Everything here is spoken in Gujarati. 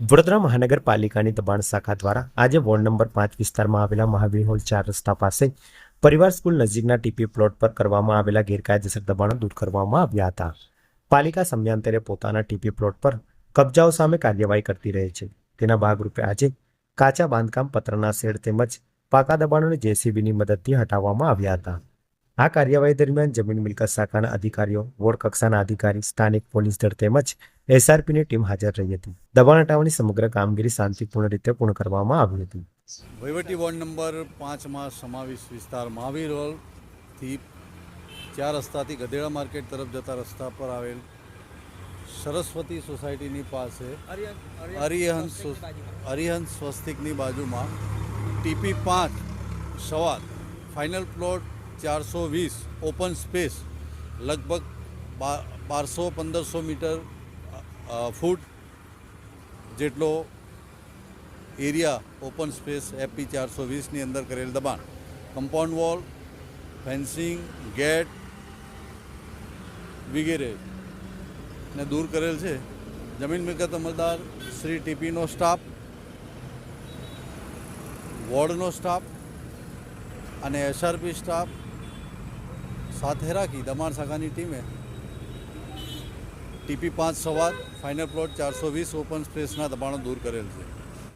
વડોદરા મહાનગરપાલિકાની દબાણ શાખા દ્વારા આજે વોર્ડ નંબર પાંચ વિસ્તારમાં આવેલા મહાવીર હોલ ચાર રસ્તા પાસે પરિવાર સ્કૂલ નજીકના ટીપી પ્લોટ પર કરવામાં આવેલા ગેરકાયદેસર દબાણો દૂર કરવામાં આવ્યા હતા. પાલિકા સમયાંતરે પોતાના ટીપી પ્લોટ પર કબજાઓ સામે કાર્યવાહી કરતી રહે છે. તેના ભાગરૂપે આજે કાચા બાંધકામ પત્રના શેડ તેમજ પાકા દબાણોને જેસીબીની મદદથી હટાવવામાં આવ્યા હતા. આ કાર્યવાહી દરમિયાન જમીન મિલકત શાખાના અધિકારીઓ, વોર્ડ કક્ષાના અધિકારી, સ્થાનિક પોલીસ દળ તેમજ એસઆરપીની ટીમ હાજર રહી હતી. દબાણ હટાવવાની સમગ્ર કામગીરી શાંતિપૂર્ણ રીતે પૂર્ણ કરવામાં આવી હતી. વહીવટી વોર્ડ નંબર પાંચમાં સમાવેશ વિસ્તાર મહાવીર હોલથી ચાર રસ્તાથી ગધેડા માર્કેટ તરફ જતા રસ્તા પર આવેલ સરસ્વતી સોસાયટીની પાસે હરિહંસ હરિહંસ સ્વસ્તિકની બાજુમાં ટીપી પાંચ સવાર ફાઇનલ પ્લોટ ચારસો વીસ ઓપન સ્પેસ લગભગ બારસો પંદરસો મીટર ફૂટ જેટલો એરિયા ઓપન સ્પેસ એપી ચારસો વીસની અંદર કરેલ દબાણ. કમ્પાઉન્ડ વોલ, ફેન્સિંગ, ગેટ વગેરે ને દૂર કરેલ છે. જમીન મિલકત અમલદાર શ્રી ટીપીનો સ્ટાફ, વોર્ડનો સ્ટાફ અને એસઆરપી સ્ટાફ સાથે રાખી દબાણ શાખાની ટીમે. ટીપી પાંચ સવાદ ફાઇનલ પ્લોટ ચારસો વીસ ઓપન સ્પેસના દબાણો દૂર કરેલ છે.